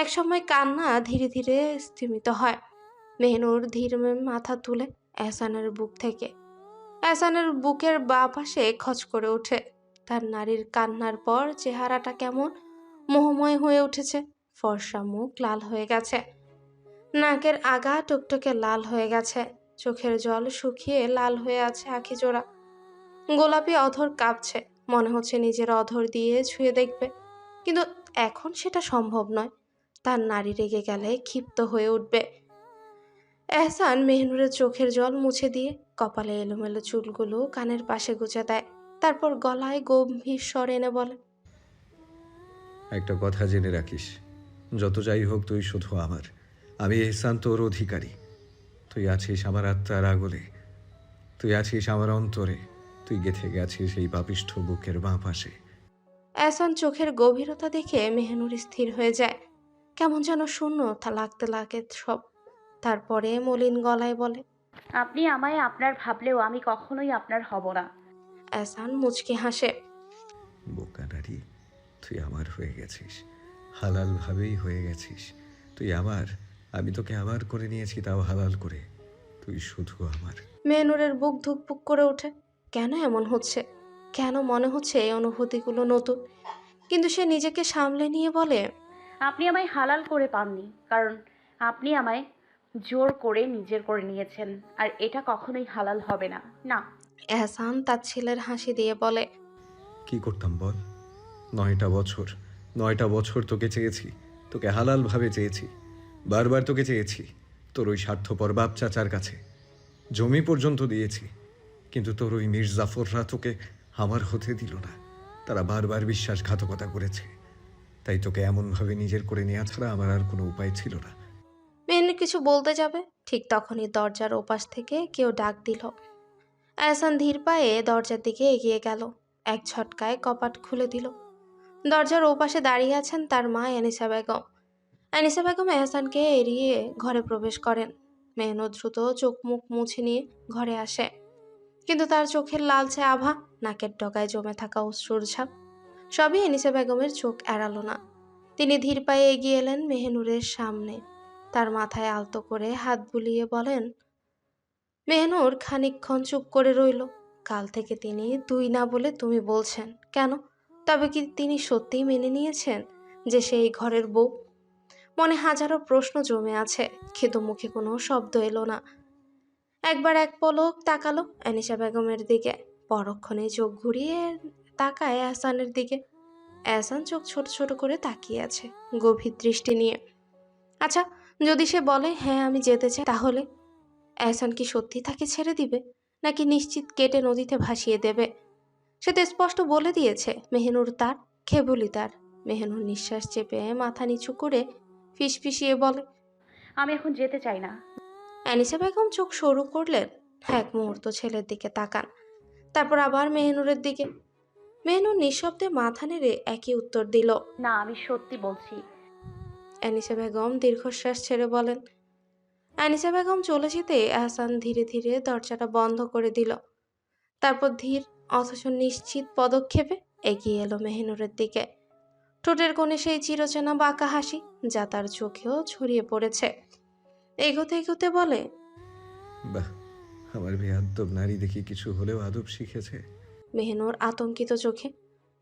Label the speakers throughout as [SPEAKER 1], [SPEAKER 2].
[SPEAKER 1] একসময় কান্না ধীরে ধীরে স্থিমিত হয়। মেহনুর ধীর মাথা তুলে এহসানের বুক থেকে। এহসানের বুকের বা পাশে খচ করে ওঠে। তার নারীর কান্নার পর চেহারাটা কেমন মোহময় হয়ে উঠেছে। ফর্সা মুখ লাল হয়ে গেছে। নাকের আগা টুকটুকে লাল হয়ে গেছে। চোখের জল শুকিয়ে লাল হয়ে আছে আখি জোড়া। গোলাপি অধর কাঁপছে। মনে হচ্ছে নিজের অধর দিয়ে ছুঁয়ে দেখবে। কিন্তু এখন সেটা সম্ভব নয়। তার নারী রেগে গেলে ক্ষিপ্ত হয়ে উঠবে। এহসান মেহনুরের চোখের জল মুছে দিয়ে কপালে এলোমেলো চুলগুলো কানের পাশে গুজে দেয়। তারপর গলায় গম্ভীর স্বর এনে বলে
[SPEAKER 2] একটা কথা জেনে রাখিস যত যাই হোক তুই শুধু আমার। আমি এহসান তোর অধিকারী। তুই আছিস আমার আত্মার আগলে। তুই আছিস আমার অন্তরে। তুই গেথে গেছিস এই পাপিষ্ঠ বুকের বাঁ পাশে।
[SPEAKER 1] এহসান চোখের গভীরতা দেখে মেহনুর স্থির হয়ে যায়। কেমন যেন শূন্য তা লাগতে লাগে সব। তারপরে মলিন গলায় বলে
[SPEAKER 3] আপনি আমায় আপনার ভাবলেও আমি কখনোই আপনার হব না।
[SPEAKER 1] এহসান মুচকি হাসে।
[SPEAKER 2] বোকা নারী তুই আমার হয়ে গেছিস। হালালভাবেই হয়ে গেছিস। তুই আমার আমি তোকে আমার করে নিয়েছি তাও হালাল করে। তুই শুধু আমার।
[SPEAKER 1] মেনুরের বুক ধুকপুক করে ওঠে। কেন এমন হচ্ছে? কেন মনে হচ্ছে এই অনুভূতিগুলো নতুন? কিন্তু সে নিজেকে সামলে নিয়ে বলে
[SPEAKER 3] আপনি আমায় হালাল করে পাননি কারণ আপনি আমায় জোর করে নিজের করে নিয়েছেন আর এটা কখনোই হালাল হবে না। না।
[SPEAKER 1] এহসান তার ছেলের হাসি দিয়ে বলে
[SPEAKER 2] কি করতাম বল? নয়টা বছর নয়টা বছর তোকে চেয়েছি তোকে হালালভাবে চেয়েছি বারবার তোকে চেয়েছি তোর ওই স্বার্থপর বাপ চাচার কাছে। জমি পর্যন্ত দিয়েছি কিন্তু তোর ওই মির্জাফররা তোকে আমার হতে দিল না। তারা বারবার বিশ্বাসঘাতকতা করেছে। তাই তোকে এমনভাবে নিজের করে নেওয়া ছাড়া আমার আর কোনো উপায় ছিল না।
[SPEAKER 1] মেহনুর কিছু বলতে যাবে? ঠিক তখনই দরজার ওপাশ থেকে কেউ ডাক দিল। এহসান ধীর পায়ে দরজার দিকে এগিয়ে গেল। এক ছটকায় কপাট খুলে দিল। দরজার ওপাশে দাঁড়িয়ে আছেন তার মা অ্যানিসা বেগম। অ্যানিসা বেগম এহসানকে এড়িয়ে ঘরে প্রবেশ করেন। মেহনু দ্রুত চোখ মুখ মুছে নিয়ে ঘরে আসে। কিন্তু তার চোখের লালচে আভা, নাকের ডগায় জমে থাকা অশ্রুর ছাপ সবই এনিসা বেগমের চোখ এড়ালো না। তিনি ধীর পায়ে এগিয়ে এলেন মেহনুরের সামনে। তার মাথায় আলতো করে হাত বুলিয়ে বলেন, মেহনুর খানিকক্ষণ চুপ করে রইল। কাল থেকে তিনি তুই না বলে তুমি বলছেন। কেন? তবে কি তিনি সত্যিই মেনে নিয়েছেন যে সেই ঘরের বউ? মনে হাজারো প্রশ্ন জমে আছে, কিন্তু মুখে কোনো শব্দ এলো না। একবার এক পলক তাকালো অ্যানিশা বেগমের দিকে। পরক্ষণে চোখ ঘুরিয়ে তাকায় এহসানের দিকে। এহসান চোখ ছোট ছোট করে তাকিয়ে আছে গভীর দৃষ্টি নিয়ে। আচ্ছা যদি সে বলে হ্যাঁ আমি যেতে চাই তাহলে এহসান কি সত্যি তাকে ছেড়ে দিবে? নাকি নিশ্চিত কেটে নদীতে ভাসিয়ে দেবে? সে তো স্পষ্ট বলে দিয়েছে মেহনুর তার খেবুলি তার। মেহনুর নিঃশ্বাস চেপে মাথা নিচু করে ফিসফিসিয়ে বলে
[SPEAKER 3] আমি এখন যেতে চাই না।
[SPEAKER 1] অ্যানিসা বেগম চোখ সরু করলেন। এক মুহূর্ত ছেলের দিকে তাকান। তারপর আবার মেহনুরের দিকে মেহনুর নিঃশব্দে মাথা নেড়ে একই উত্তর দিল।
[SPEAKER 3] না আমি সত্যি বলছি।
[SPEAKER 1] অ্যানিসা বেগম দীর্ঘশ্বাস ছেড়ে বলেন। অ্যানিসা বেগম চলে যেতে আহসান ধীরে ধীরে দরজাটা বন্ধ করে দিল। তারপর ধীর অথচ নিশ্চিত পদক্ষেপে এগিয়ে এলো মেহনুরের দিকে। ঠোঁটের কোণে সেই চিরচেনা বাঁকা হাসি যা তার চোখেও ছড়িয়ে পড়েছে। এগোতে এগোতে বলে
[SPEAKER 2] বাহ আমার বেয়াদ্দব নারী দেখি কিছু হলেও আদব শিখেছে।
[SPEAKER 1] মেহনুর আতঙ্কিত চোখে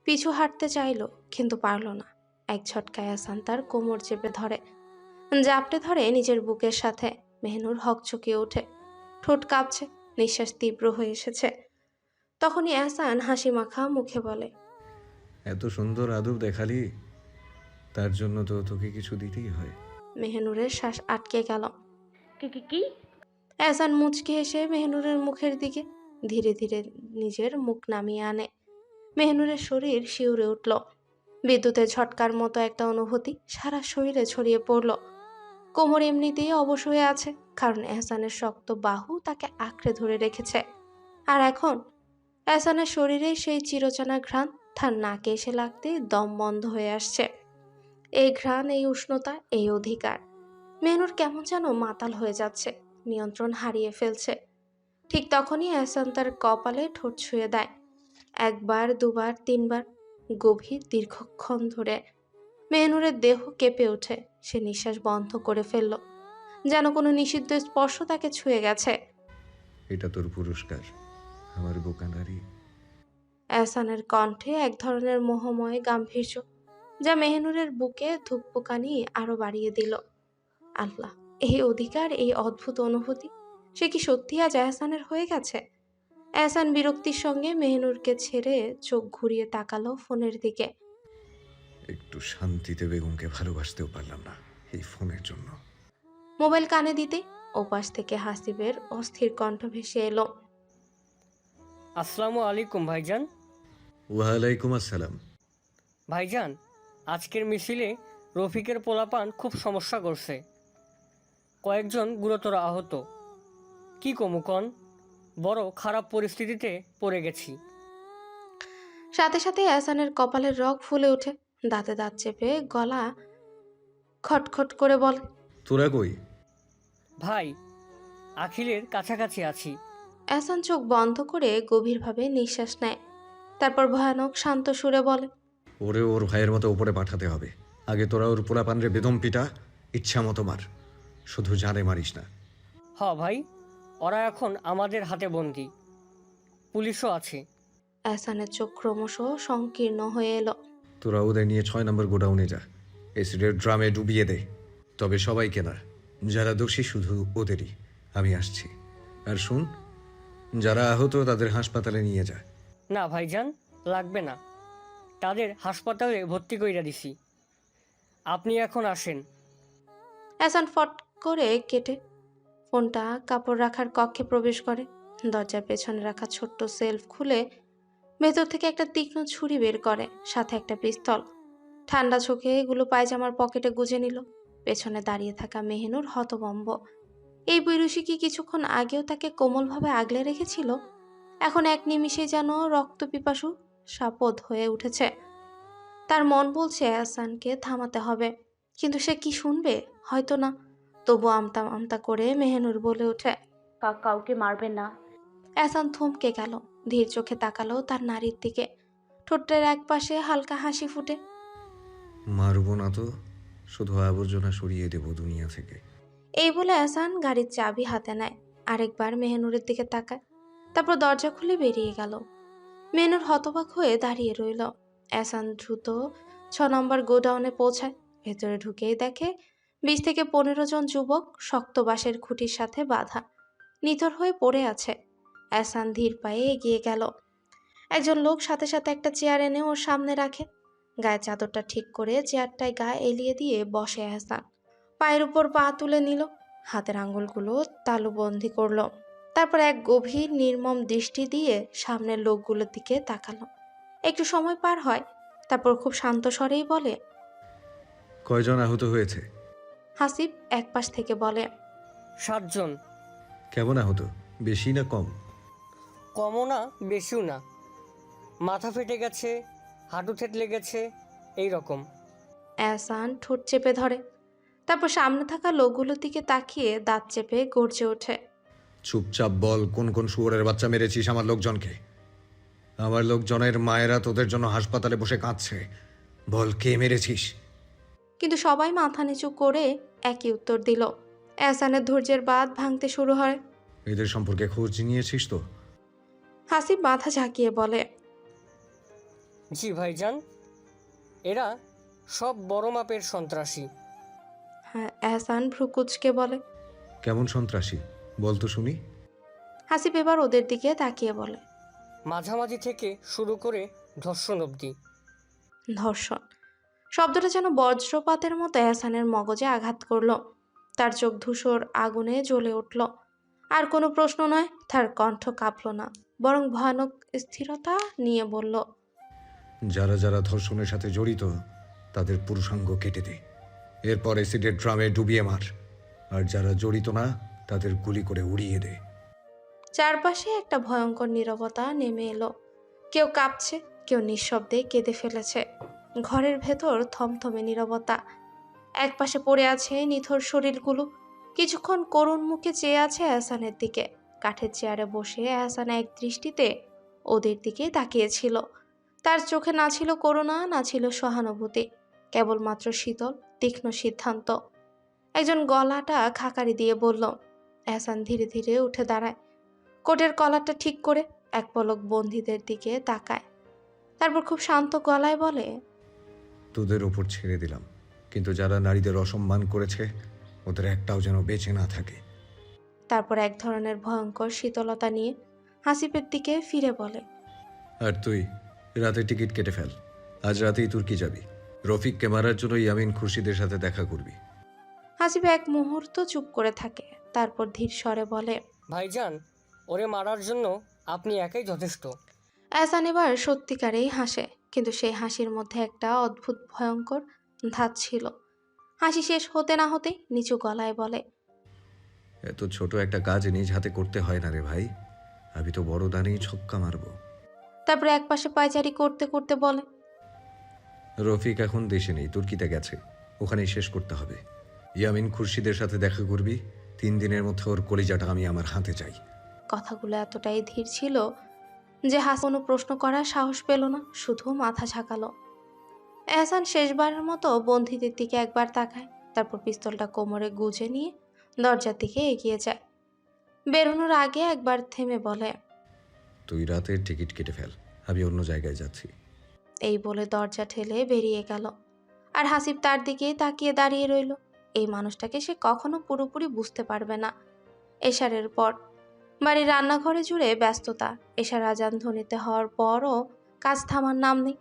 [SPEAKER 1] পিছু হাঁটতে চাইল কিন্তু পারল না। এক ঝটকায় আসান তার কোমর চেপে ধরে। জাপটে ধরে নিজের বুকের সাথে মেহনুর হকচকিয়ে ওঠে। ঠোঁট কাঁপছে নিঃশ্বাস তীব্র হয়ে এসেছে। তখনই এহসান হাসি মাখা মুখে বলে
[SPEAKER 2] এত সুন্দর আদব দেখালি তার জন্য তো তোকে কিছু দিতেই হয়।
[SPEAKER 1] মেহনুরের শ্বাস আটকে গেল।
[SPEAKER 3] কি কি কি?
[SPEAKER 1] এহসান মুচকে এসে মেহনুরের মুখের দিকে ধীরে ধীরে নিজের মুখ নামিয়ে আনে। মেহনুরের শরীর শিউরে উঠল। বিদ্যুতের ঝটকার মতো একটা অনুভূতি সারা শরীরে ছড়িয়ে পড়ল। কোমর এমনিতেই অবশ হয়ে আছে, কারণ এহসানের শক্ত বাহু তাকে আঁকড়ে ধরে রেখেছে। আর এখন? এহসানের শরীরে সেই চিরচেনা ঘ্রাণ তার নাকে এসে লাগতে দম বন্ধ হয়ে আসছে। এই ঘ্রাণ, এই উষ্ণতা, এই অধিকার। মেনুর কেমন যেন মাতাল হয়ে যাচ্ছে, নিয়ন্ত্রণ হারিয়ে ফেলছে। ঠিক তখনই এহসান তার কপালে ঠোঁট ছুঁয়ে দেয়। একবার দুবার তিনবার গভীর দীর্ঘক্ষণ ধরে মেহনুরের দেহ কেঁপে ওঠে। সে নিঃশ্বাস বন্ধ করে ফেলল যেন কোনো নিষিদ্ধ স্পর্শ তাকে ছুঁয়ে গেছে।
[SPEAKER 2] এটা তোর পুরস্কার আমার বোকা নারী।
[SPEAKER 1] এহসানের কণ্ঠে এক ধরনের মোহময় গাম্ভীর্য যা মেহনুরের বুকে ধুকপুকানি আরও বাড়িয়ে দিল। আল্লাহ এই অধিকার এই অদ্ভুত অনুভূতি সে কি সত্যি আজ এহসানের হয়ে গেছে? এহসান বিরক্তির সঙ্গে মেহনুরকে ছেড়ে চোখ ঘুরিয়ে তাকালো ফোনের দিকে।
[SPEAKER 2] একটু শান্তিতে বেগমকে ভালোবাসতেও পারলাম না এই ফোনের জন্য।
[SPEAKER 1] মোবাইল কানে দিতে ওপাশ থেকে হাসিবের অস্থির কণ্ঠ ভেসে এলো।
[SPEAKER 4] আসসালামু আলাইকুম ভাইজান।
[SPEAKER 2] ওয়ালাইকুম আসসালাম।
[SPEAKER 4] ভাইজান আজকের মিছিলে রফিকের পোলাপান খুব সমস্যা করছে। কয়েকজন গুরুতর আহত। কি কমুকন বড় খারাপ পরিস্থিতিতে পড়ে গেছি।
[SPEAKER 1] সাথে সাথে এহসানের কপালের রগ ফুলে ওঠে। দাঁতে দাঁত চেপে গলা খটখট করে বলে
[SPEAKER 2] তোরা কই?
[SPEAKER 4] ভাই আখিলের কাছাকাছি আছি।
[SPEAKER 1] এহসান চোখ বন্ধ করে গভীরভাবে নিঃশ্বাস নেয়। তারপর ভয়ানক শান্ত সুরে বলে
[SPEAKER 2] ওরে ওর ভাইয়ের মতো উপরে পাঠাতে হবে। আগে তোরা ওর পোলাপানরে বেদম পিটা ইচ্ছা মতো মার। শুধু জানে মারিস না।
[SPEAKER 4] হ ভাই। ওরা এখন আমাদের হাতে বন্দি। পুলিশও আছে।
[SPEAKER 1] এহসানের চোখ ক্রমশ সংকীর্ণ হয়ে এলো।
[SPEAKER 2] তোরা ওদের নিয়ে ছয় নম্বর গোডাউনে যা। এসিডের ড্রামে ডুবিয়ে দে। তবে সবাইকে না যারা দোষী শুধু ওদেরই। আমি আসছি। আর শুন যারা আহত তাদের হাসপাতালে নিয়ে যা।
[SPEAKER 4] না ভাইজান লাগবে না। তাদের হাসপাতালে ভর্তি কইরা দিছি। আপনি এখন আসেন।
[SPEAKER 1] এহসান ফট করে কেটে ফোনটা কাপড় রাখার কক্ষে প্রবেশ করে। দরজার পেছনে রাখা ছোট্ট সেলফ খুলে ভেতর থেকে একটা তীক্ষ্ণ ছুরি বের করে, সাথে একটা পিস্তল। ঠান্ডা চোখে এগুলো পায়জামার পকেটে গুজে নিল। পেছনে দাঁড়িয়ে থাকা মেহেনুর হতবম্ব এই বৈরুষি কি কিছুক্ষণ আগেও তাকে কোমলভাবে আগলে রেখেছিল? এখন এক নিমিষে যেন রক্ত পিপাসু সাপদ হয়ে উঠেছে। তার মন বলছে আসানকে থামাতে হবে। কিন্তু সে কি শুনবে? হয়তো না। তবু আমতা আমতা করে মেহেনুর বলে ওঠে
[SPEAKER 3] কা- কাউকে মারবেন না।
[SPEAKER 1] এসান থমকে গেল ধীর চোখে তাকালো তার নারীর দিকে। ঠোঁটের এক পাশে হালকা হাসি ফুটে।
[SPEAKER 2] মারবো না তো শুধু আবর্জনা সরিয়ে দেবো দুনিয়া থেকে।
[SPEAKER 1] এই বলে এসান গাড়ির চাবি হাতে নেয় আরেকবার মেহেনুরের দিকে তাকায়। তারপর দরজা খুলে বেরিয়ে গেল। মেহনুর হতবাক হয়ে দাঁড়িয়ে রইল। এসান দ্রুত ছ নম্বর গোডাউনে পৌঁছায়। ভেতরে ঢুকেই দেখে বিশ থেকে পনেরো জন যুবক শক্ত বাঁশের খুঁটির সাথে বাঁধা, নিথর হয়ে পড়ে আছে। এসান ধীর পায়ে এগিয়ে গেল। একজন লোক সাথে সাথে একটা চেয়ার এনে ওর সামনে রাখে। গায়ে চাদরটা ঠিক করে চেয়ারটায় গায়ে এলিয়ে দিয়ে বসে অ্যাসান পায়ের উপর পা তুলে নিল। হাতের আঙুলগুলো তালুবন্দি করল। তারপর এক গভীর নির্মম দৃষ্টি দিয়ে সামনের লোকগুলোর দিকে তাকালো। একটু সময় পার হয়। তারপর খুব শান্ত স্বরেই বলে,
[SPEAKER 2] কয়জন আহত হয়েছে?
[SPEAKER 1] হাসিব এক পাশ থেকে বলে
[SPEAKER 4] সাতজন।
[SPEAKER 2] কেমন আহত? বেশি না কম?
[SPEAKER 4] কমও না বেশিও না। মাথা ফেটে গেছে হাঁটু থেতলে গেছে এই রকম।
[SPEAKER 1] অ্যাসান ঠোঁট চেপে ধরে। তারপর সামনে থাকা লোকগুলোর দিকে তাকিয়ে দাঁত চেপে গর্জে ওঠে।
[SPEAKER 2] চুপচাপ বল কোন কোন শুয়োরের বাচ্চা মেরেছিস আমার লোকজনকে? আমার লোকজনের মায়েরা তোদের জন্য হাসপাতালে বসে কাঁদছে। বল কে মেরেছিস?
[SPEAKER 1] কিন্তু সবাই মাথা নিচু করে একই উত্তর দিল। অ্যাসানের ধৈর্যের বাঁধ ভাঙতে শুরু হয়।
[SPEAKER 2] এদের সম্পর্কে খোঁজ নিয়েছিস তো?
[SPEAKER 1] হাসিব মাথা ঝাঁকিয়ে বলে
[SPEAKER 4] জি ভাইজান এরা সব বড় মাপের সন্ত্রাসী।
[SPEAKER 1] হ্যাঁ এহসান ভ্রুকুচকে বলে
[SPEAKER 2] কেমন সন্ত্রাসী? বল তো শুনি।
[SPEAKER 1] হাসিব এবার ওদের দিকে তাকিয়ে বলে
[SPEAKER 4] মাঝামাঝি থেকে শুরু করে ধর্ষণ অবধি।
[SPEAKER 1] ধর্ষণ। শব্দটা যেন বজ্রপাতের মতো এহসানের মগজে আঘাত করল। তার চোখ ধূসর আগুনে জ্বলে উঠল। আর কোনো প্রশ্ন নয় তার কণ্ঠ কাঁপল না বরং ভয়ানক স্থিরতা নিয়ে বলল
[SPEAKER 2] যারা যারা ধর্ষণের সাথে জড়িত তাদের পুরুষাঙ্গ কেটে দে। এরপর এসিডের ড্রামে ডুবিয়ে মার। আর যারা জড়িত না তাদের গুলি করে উড়িয়ে দে।
[SPEAKER 1] চারপাশে একটা ভয়ঙ্কর নীরবতা নেমে এলো। কেউ কাঁপছে কেউ নিঃশব্দে কেঁদে ফেলেছে। ঘরের ভেতর থমথমে নীরবতা। একপাশে পড়ে আছে নিথর শরীরগুলো। কিছুক্ষণ করুণ মুখে চেয়ে আছে এহসানের দিকে। কাঠের চেয়ারে বসে এহসান এক দৃষ্টিতে ওদের দিকে তাকিয়েছিল। তার চোখে না ছিল করুণা, না ছিল সহানুভূতি, কেবলমাত্র শীতল, তীক্ষ্ণ সিদ্ধান্ত। একজন গলাটা খাকারি দিয়ে বলল এহসান ধীরে ধীরে উঠে দাঁড়ায়। কোটের কলারটা ঠিক করে এক পলক বন্দীদের দিকে তাকায়। তারপর খুব শান্ত গলায় বলে
[SPEAKER 2] তোদের ওপর ছেড়ে দিলাম। কিন্তু যারা নারীদের অসম্মান করেছে ওদের একটাও যেন বেঁচে না থাকে।
[SPEAKER 1] তারপর এক ধরনের ভয়ঙ্কর শীতলতা নিয়ে হাসিপের দিকে ফিরে বলে
[SPEAKER 2] আর তুই রাতে টিকিট কেটে ফেল। আজ রাতেই তুর্কি যাবি। রফিককে মারার জন্য ইয়ামিন খুরশিদের সাথে দেখা করবি।
[SPEAKER 1] হাসিব এক মুহূর্ত চুপ করে থাকে। তারপর ধীর স্বরে বলে
[SPEAKER 4] ভাইজান ওরে মারার জন্য আপনি একাই যথেষ্ট।
[SPEAKER 1] এহসান এবার সত্যিকারেই হাসে। কিন্তু সেই হাসির মধ্যে একটা অদ্ভুত ভয়ঙ্কর ধাত ছিল। হাসি শেষ হতে না হতেই নিচু গলায় বলে
[SPEAKER 2] এত ছোট একটা কাজ নিজ হাতে করতে হয় না রে ভাই। আমি তো বড় দানেই ছক্কা মারবো।
[SPEAKER 1] তারপর একপাশে পায়চারি করতে করতে বলে
[SPEAKER 2] রফিক এখন দেশে নেই তুর্কিতে গেছে। ওখানেই শেষ করতে হবে। ইয়ামিন খুরশিদের সাথে দেখা করবি। তিন দিনের মধ্যে ওর কলিজাটা আমি আমার হাতে চাই।
[SPEAKER 1] কথাগুলো এতটাই ধীর ছিল যে হাস কোনো প্রশ্ন করার সাহস পেল না শুধু মাথা ঝাঁকালো। এহসান শেষবারের মতো বন্ধীদের দিকে একবার তাকায় তারপর পিস্তলটা কোমরে গুজে নিয়ে দরজার দিকে এগিয়ে যায়। বেরোনোর আগে একবার থেমে বলে
[SPEAKER 2] তুই রাতের টিকিট কেটে ফেল আমি অন্য জায়গায় যাচ্ছি।
[SPEAKER 1] এই বলে দরজা ঠেলে বেরিয়ে গেল। আর হাসিব তার দিকেই তাকিয়ে দাঁড়িয়ে রইল। এই মানুষটাকে সে কখনো পুরোপুরি বুঝতে পারবে না। এশারের পর বাড়ির রান্নাঘরে জুড়ে ব্যস্ততা। এশার আজান ধ্বনিতে হওয়ার পরও কাজ থামার নাম নেই।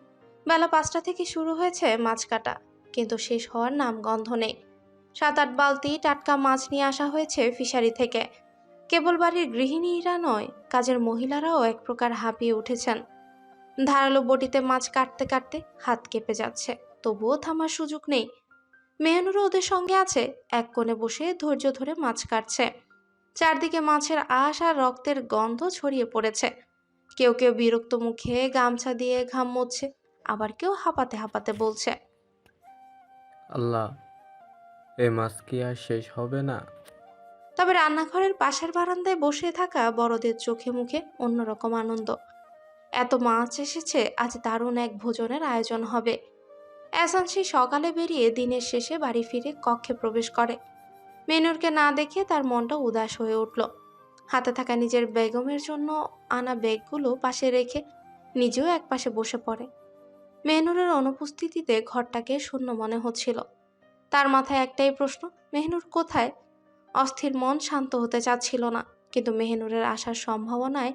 [SPEAKER 1] বেলা পাঁচটা থেকে শুরু হয়েছে মাছ কাটা, কিন্তু শেষ হওয়ার নাম গন্ধ নেই। সাত আট বালতি টাটকা মাছ নিয়ে আসা হয়েছে ফিশারি থেকে। কেবল বাড়ির গৃহিণীরা নয়, কাজের মহিলারাও এক প্রকার হাঁপিয়ে উঠেছেন। ধারালো বটিতে মাছ কাটতে কাটতে হাত কেঁপে যাচ্ছে, তবুও থামার সুযোগ নেই। মেহনুরও ওদের সঙ্গে আছে, এক কোণে বসে ধৈর্য ধরে মাছ কাটছে। চারদিকে মাছের আশ আর রক্তের গন্ধ ছড়িয়ে পড়েছে। কেউ কেউ বিরক্ত মুখে গামছা দিয়ে ঘাম মুছছে আবার কেউ হাঁপাতে হাঁপাতে বলছে
[SPEAKER 5] আল্লাহ এ মাছ কি আর শেষ হবে না?
[SPEAKER 1] তবে রান্নাঘরের পাশের বারান্দায় বসে থাকা বড়দের চোখে মুখে অন্যরকম আনন্দ। এত মাছ এসেছে আজ দারুণ এক ভোজনের আয়োজন হবে। এসান সেই সকালে বেরিয়ে দিনের শেষে বাড়ি ফিরে কক্ষে প্রবেশ করে। মেনুরকে না দেখে তার মনটা উদাস হয়ে উঠল। হাতে থাকা নিজের বেগমের জন্য আনা ব্যাগগুলো পাশে রেখে নিজেও এক পাশে বসে পড়ে। মেহনুরের অনুপস্থিতিতে ঘরটাকে শূন্য মনে হচ্ছিল। তার মাথায় একটাই প্রশ্ন, মেহনুর কোথায়? অস্থির মন শান্ত হতে চাচ্ছিল না, কিন্তু মেহনুরের আসার সম্ভাবনায়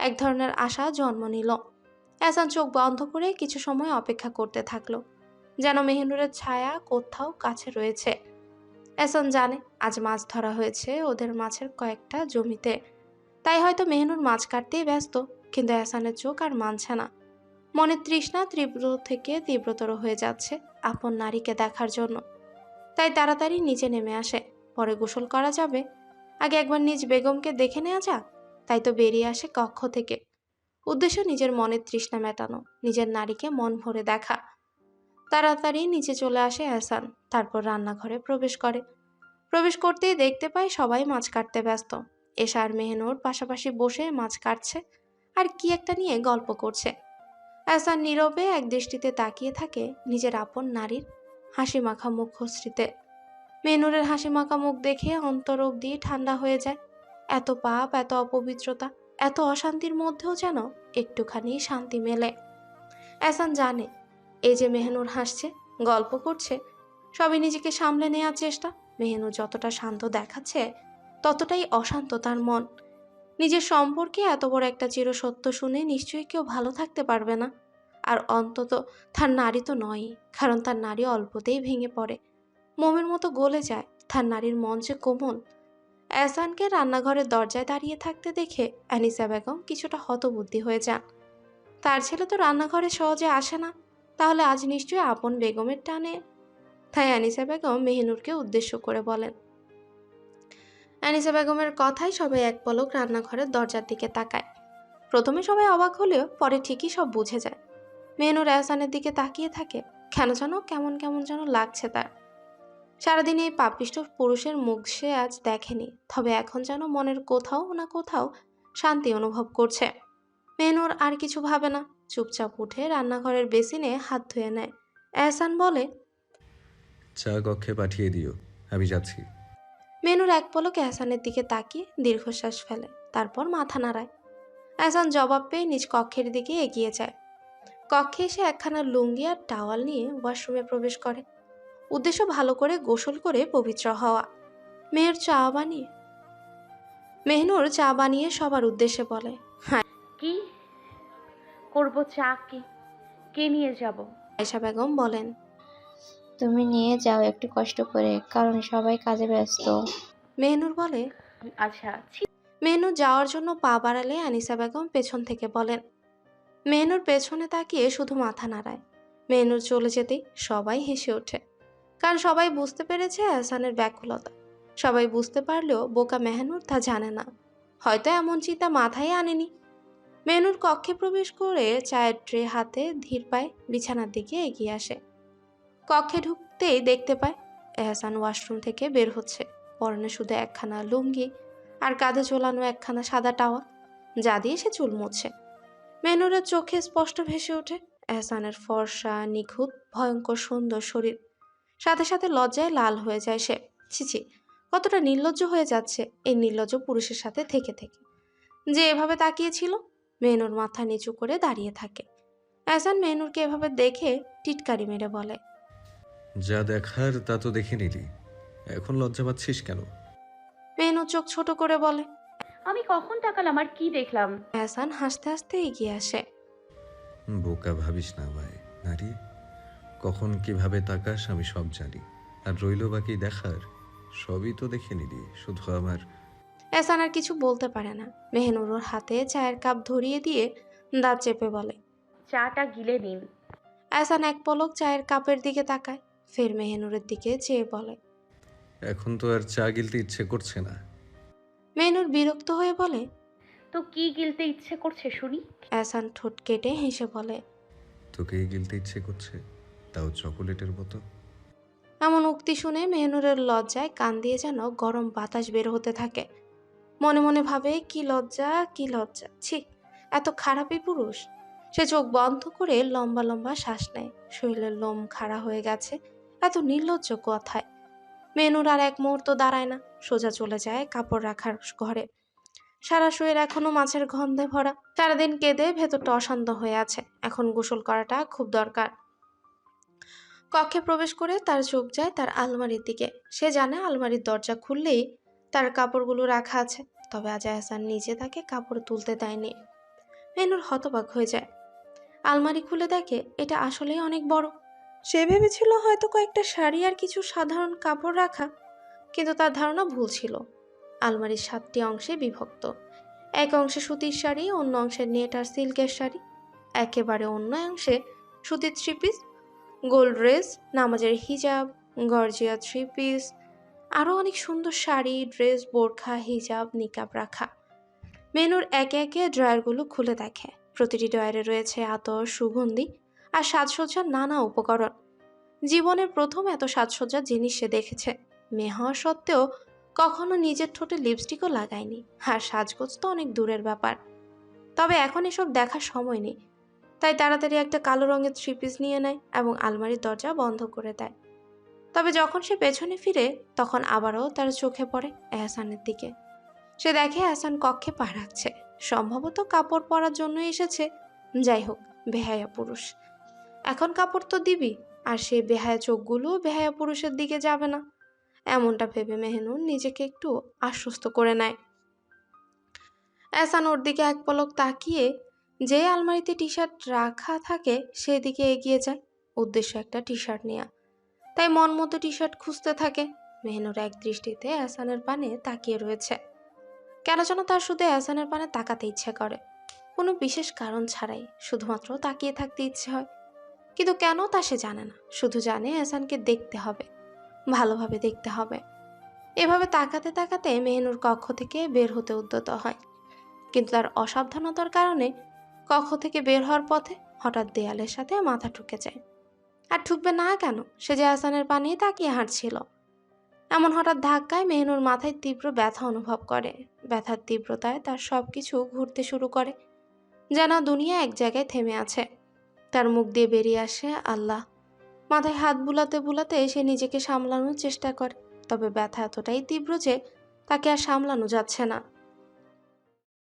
[SPEAKER 1] এক ধরনের আশা জন্ম নিল। এসান চোখ বন্ধ করে কিছু সময় অপেক্ষা করতে থাকল, যেন মেহনুরের ছায়া কোথাও কাছে রয়েছে। এসান জানে, আজ মাছ ধরা হয়েছে ওদের মাছের কয়েকটা জমিতে। তাই হয়তো মেহনুর মাছ কাটতেই ব্যস্ত, কিন্তু এসানের চোখ আর মানছে না। মনের তৃষ্ণা তীব্র থেকে তীব্রতর হয়ে যাচ্ছে আপন নারীকে দেখার জন্য। তাই তাড়াতাড়ি নিচে নেমে আসে, পরে গোসল করা যাবে। আগে একবার নিজ বেগমকে দেখে নেওয়া যাক, তাই তো বেরিয়ে আসে কক্ষ থেকে। উদ্দেশ্য নিজের মনের তৃষ্ণা মেটানো, নিজের নারীকে মন ভরে দেখা। তাড়াতাড়ি নিচে চলে আসে এহসান। তারপর রান্নাঘরে প্রবেশ করে। প্রবেশ করতেই দেখতে পায় সবাই মাছ কাটতে ব্যস্ত। এশা আর মেহনুর পাশাপাশি বসে মাছ কাটছে আর কি একটা নিয়ে গল্প করছে। এহসান নীরবে এক দৃষ্টিতে তাকিয়ে থাকে নিজের আপন নারীর হাসি মাখা মুখশ্রীতে। মেনুরের হাসি মাখা মুখ দেখে অন্তর অব্দি ঠান্ডা হয়ে যায়। এত পাপ, এত অপবিত্রতা, এত অশান্তির মধ্যেও যেন একটুখানি শান্তি মেলে। এসান জানে এই যে মেহনুর হাসছে, গল্প করছে, সবই নিজেকে সামলে নেওয়ার চেষ্টা। মেহনুর যতটা শান্ত দেখাচ্ছে, ততটাই অশান্ত তার মন। নিজের সম্পর্কে এত বড় একটা চিরসত্য শুনে নিশ্চয়ই কেউ ভালো থাকতে পারবে না। আর অন্তত তার নারী তো নয়ই, কারণ তার নারী অল্পতেই ভেঙে পড়ে। মোমের মতো গলে যায়, তার নারীর মন যে কোমল। অ্যাসানকে রান্নাঘরের দরজায় দাঁড়িয়ে থাকতে দেখে অ্যানিসা বেগম কিছুটা হতবুদ্ধি হয়ে যান। তার ছেলে তো রান্নাঘরে সহজে আসে না। তাহলে আজ নিশ্চয়ই আপন বেগমের টানে। তাই আনিসা বেগম মেহনুরকে উদ্দেশ্য করে বলেন। আনিসা বেগমের কথাই সবাই এক পলক রান্নাঘরের দরজার দিকে তাকায়। প্রথমে সবাই অবাক হলেও পরে ঠিকই সব বুঝে যায়। মেহনুর এহসানের দিকে তাকিয়ে থাকে, কেন যেন কেমন কেমন যেন লাগছে তার। সারাদিন এই পাপিষ্ট পুরুষের মুখ সে আজ দেখেনি, তবে এখন যেন মনের কোথাও না কোথাও শান্তি অনুভব করছে। মেনুর আর কিছু ভাবে না। চুপচাপ উঠে রান্নাঘরের বেসিনে হাত ধুয়ে নেয়। এহসান বলে
[SPEAKER 2] চা কক্ষে পাঠিয়ে দিও আমি যাচ্ছি।
[SPEAKER 1] মেনুর এক পলক এহসানের দিকে তাকিয়ে দীর্ঘশ্বাস ফেলে তারপর মাথা নাড়ায়। এহসান জবাব পেয়ে নিজ কক্ষের দিকে এগিয়ে যায়। কক্ষে এসে একখানা লুঙ্গি আর টাওয়াল নিয়ে ওয়াশরুমে প্রবেশ করে। উদ্দেশ্য ভালো করে গোসল করে পবিত্র হওয়া। মেয়ের চা বানিয়ে মেহনুর চা বানিয়ে সবার উদ্দেশ্যে বলে হ্যাঁ
[SPEAKER 3] কি? করব চা কে কে নিয়ে যাব?
[SPEAKER 1] আয়শা বেগম বলেন
[SPEAKER 6] তুমি নিয়ে যাও একটু কষ্ট করে কারণ সবাই কাজে ব্যস্ত।
[SPEAKER 1] মেহনুর বলে
[SPEAKER 3] আচ্ছা ছি
[SPEAKER 1] মেহনুর যাওয়ার জন্য পা বাড়ালে আনিসা বেগম পেছন থেকে বলেন মেহনুর পেছনে তাকিয়ে শুধু মাথা নাড়ায়। মেহনুর চলে যেতেই সবাই হেসে ওঠে। কারণ সবাই বুঝতে পেরেছে আহসানের ব্যাকুলতা। সবাই বুঝতে পারলেও বোকা মেহনুর তা জানে না। হয়তো এমন চিন্তা মাথায় আনেনি। মেহনুর কক্ষে প্রবেশ করে চায়ের ট্রে হাতে ধীর পায়ে বিছানার দিকে এগিয়ে আসে। কক্ষে ঢুকতেই দেখতে পায়, এহসান ওয়াশরুম থেকে বের হচ্ছে। পরনে শুধু একখানা লুঙ্গি আর কাঁধে ঝোলানো একখানা সাদা টাওয়াল, যা দিয়ে সে চুল মুছে। মেনুরের চোখে স্পষ্ট ভেসে ওঠে, এহসানের ফর্সা, নিখুঁত, ভয়ঙ্কর সুন্দর শরীর। সাথে সাথে লজ্জায় লাল হয়ে যায় সে। ছিছি কতটা নির্লজ্জ হয়ে যাচ্ছে এই নির্লজ্জ পুরুষের সাথে থেকে থেকে। যে এভাবে তাকিয়েছিল মেনুর মাথা নিচু করে দাঁড়িয়ে থাকে। এহসান মেনুরকে এভাবে দেখে টিটকারি মেরে বলে
[SPEAKER 2] যা দেখার তা তো দেখে নিলি। এখন লজ্জা পাচ্ছিস কেন?
[SPEAKER 1] মেনু চোখ ছোট করে বলে
[SPEAKER 3] আমি কখন তাকালাম আর কি দেখলাম?
[SPEAKER 1] এহসান হাসতে হাসতে এগিয়ে আসে।
[SPEAKER 2] বোকা ভাবিস না ভাই নারী। কখন কীভাবে তাকাস আমি সব জানি আর রইল বাকি দেখার সবই তো দেখে নিলি শুধু আমার
[SPEAKER 1] এহসান আর কিছু বলতে পারে না। মেহনুর ওর হাতে চায়ের কাপ ধরিয়ে দিয়ে দাঁত চেপে বলে
[SPEAKER 3] চাটা গিলে নিন।
[SPEAKER 1] এসান এক পলক চায়ের কাপের দিকে তাকায় ফের মেহনুরের দিকে চেয়ে বলে
[SPEAKER 2] এখন তো আর চা গিলতে ইচ্ছে করছে না।
[SPEAKER 1] মেহনুর বিরক্ত হয়ে বলে
[SPEAKER 3] তো কি গিলতে ইচ্ছে করছে শুনি?
[SPEAKER 1] এসান ঠোঁট কেটে হেসে বলে
[SPEAKER 2] তোকেই গিলতে ইচ্ছে করছে? তাও চকোলেটের মতো?
[SPEAKER 1] এমন উক্তি শুনে মেহনুরের লজ্জায় কান দিয়ে যেন গরম বাতাস বের হতে থাকে। মনে মনে ভাবে, কি লজ্জা কি লজ্জা, ছি, এত খারাপই পুরুষ। সে চোখ বন্ধ করে লম্বা লম্বা শ্বাস নেয়। শরীরের লোম খাড়া হয়ে গেছে, এত নির্লজ্জ কথায়। মেনুর আর এক মুহূর্ত দাঁড়ায় না, সোজা চলে যায় কাপড় রাখার ঘরে। সারা শরীর এখনও মাছের গন্ধে ভরা। সারাদিন কেঁদে ভেতরটা অশান্ত হয়ে আছে। এখন গোসল করাটা খুব দরকার। কক্ষে প্রবেশ করে তার চোখ যায় তার আলমারির দিকে। সে জানে আলমারির দরজা খুললেই তার কাপড়গুলো রাখা আছে, তবে আজ এহসান নিজে তাকে কাপড় তুলতে দেয়নি। মেনুর হতবাক হয়ে যায়। আলমারি খুলে দেখে এটা আসলেই অনেক বড়। সে ভেবেছিল হয়তো কয়েকটা শাড়ি আর কিছু সাধারণ কাপড় রাখা, কিন্তু তার ধারণা ভুল ছিল। আলমারির সাতটি অংশে বিভক্ত। এক অংশে সুতির শাড়ি, অন্য অংশে নেট আর সিল্কের শাড়ি। একেবারে অন্য অংশে সুতির থ্রি পিস, গোল্ড ড্রেস, নামাজের হিজাব, গর্জিয়া থ্রি পিস আরও অনেক সুন্দর শাড়ি, ড্রেস, বোরখা, হিজাব, নিকাব রাখা। মেনুর একে একে ড্রয়ারগুলো খুলে দেখে। প্রতিটি ড্রয়ারে রয়েছে আতর, সুগন্ধি আর সাজসজ্জার নানা উপকরণ। জীবনের প্রথম এত সাজসজ্জার জিনিস সে দেখেছে। মেয়ে হওয়া সত্ত্বেও কখনো নিজের ঠোঁটে লিপস্টিকও লাগায়নি। আর সাজগোজ তো অনেক দূরের ব্যাপার। তবে এখন এসব দেখার সময় নেই। তাই তাড়াতাড়ি একটা কালো রঙের থ্রি পিস নিয়ে নেয় এবং আলমারির দরজা বন্ধ করে দেয়। তবে যখন সে পেছনে ফিরে, তখন আবারও তার চোখে পড়ে এহসানের দিকে। সে দেখে এহসান কক্ষে পা রাখছে। সম্ভবত কাপড় পরার জন্য এসেছে। যাই হোক, বেহায়া পুরুষ। এখন কাপড় তো দিবি, আর সেই বেহায়া চোখগুলো বেহায়া পুরুষের দিকে যাবে না। এমনটা ভেবে মেহনুর নিজেকে একটু আশ্বস্ত করে নেয়। এহসান ওর দিকে এক পলক তাকিয়ে যে আলমারিতে টি শার্ট রাখা থাকে, সেদিকে এগিয়ে যায়। উদ্দেশ্য একটা টি শার্ট নেওয়া তাই মন মতো টি শার্ট খুঁজতে থাকে। মেহনুর এক দৃষ্টিতে এহসানের পানে তাকিয়ে রয়েছে। কেন যেন তার শুধু এহসানের পানে তাকাতে ইচ্ছে করে। কোনো বিশেষ কারণ ছাড়াই শুধুমাত্র তাকিয়ে থাকতে ইচ্ছে হয়। কিন্তু কেন তা সে জানে না। শুধু জানে এহসানকে দেখতে হবে, ভালোভাবে দেখতে হবে। এভাবে তাকাতে তাকাতে মেহনুর কক্ষ থেকে বের হতে উদ্যত হয়। কিন্তু তার অসাবধানতার কারণে কক্ষ থেকে বের হওয়ার পথে হঠাৎ দেয়ালের সাথে মাথা ঠুকে যায়। আর ঠুকবে না কেন? সে যে হাসানের পানি তাকিয়ে হাঁটছিল। এমন হঠাৎ ধাক্কায় মেহনুর মাথায় তীব্র ব্যথা অনুভব করে। ব্যথার তীব্রতায় তার সব কিছু ঘুরতে শুরু করে, যেন দুনিয়া এক জায়গায় থেমে আছে। তার মুখ দিয়ে বেরিয়ে আসে আল্লাহ। মাথায় হাত বুলাতে বুলাতে সে নিজেকে সামলানোর চেষ্টা করে, তবে ব্যথা এতটাই তীব্র যে তাকে আর সামলানো যাচ্ছে না।